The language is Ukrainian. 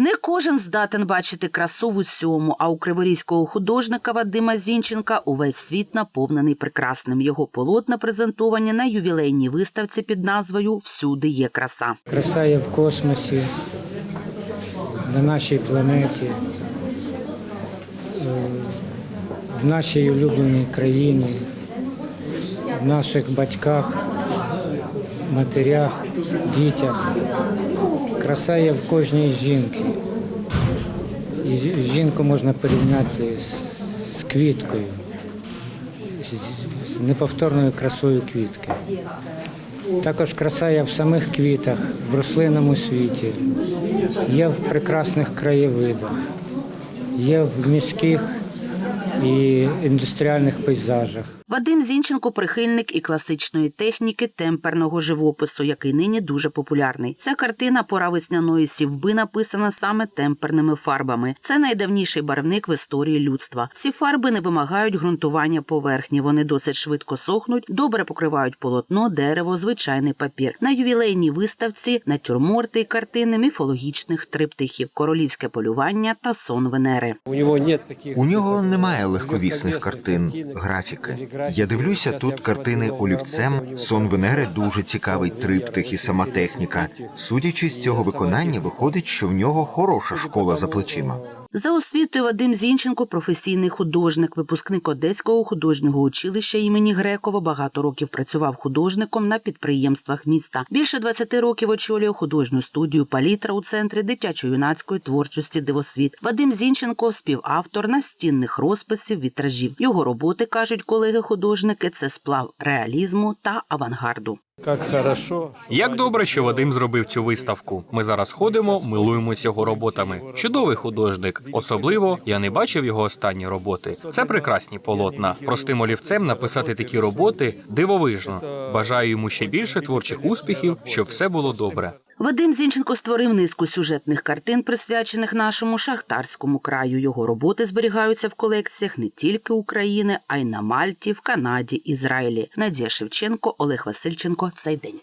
Не кожен здатен бачити красу в усьому, а у криворізького художника Вадима Зінченка увесь світ наповнений прекрасним. Його полотна презентовані на ювілейній виставці під назвою Всюди є краса. Краса є в космосі, на нашій планеті, е, в нашій улюбленій країні, в наших батьках, матерях, дітях. Краса є в кожній жінці. І жінку можна порівняти з, квіткою, з неповторною красою квітки. Також краса є в самих квітах, в рослинному світі, є в прекрасних краєвидах, є в міських і індустріальних пейзажах. Вадим Зінченко прихильник і класичної техніки темперного живопису, який нині дуже популярний. Ця картина пора весняної сівби написана саме темперними фарбами. Це найдавніший барвник в історії людства. Ці фарби не вимагають ґрунтування поверхні. Вони досить швидко сохнуть, добре покривають полотно, дерево, звичайний папір. На ювілейній виставці натюрморти картини міфологічних триптихів, королівське полювання та сон Венери. У нього немає легковісних картин, графіки. Я дивлюся тут картини олівцем. Сон Венери дуже цікавий триптих і сама техніка. Судячи з цього виконання, виходить, що в нього хороша школа за плечима. За освітою Вадим Зінченко професійний художник, випускник Одеського художнього училища імені Грекова. Багато років працював художником на підприємствах міста. Більше 20 років очолює художню студію Палітра у центрі дитячо-юнацької творчості Дивосвіт. Вадим Зінченко співавтор настінних розписів вітражів. Його роботи кажуть колеги-художники. Це сплав реалізму та авангарду. Як добре, що Вадим зробив цю виставку. Ми зараз ходимо, милуємося його роботами. Чудовий художник. Особливо я не бачив його останні роботи. Це прекрасні полотна. Простим олівцем написати такі роботи дивовижно. Бажаю йому ще більше творчих успіхів, щоб все було добре. Вадим Зінченко створив низку сюжетних картин, присвячених нашому шахтарському краю. Його роботи зберігаються в колекціях не тільки України, а й на Мальті, в Канаді, Ізраїлі. Надія Шевченко, Олег Васильченко. Цей день.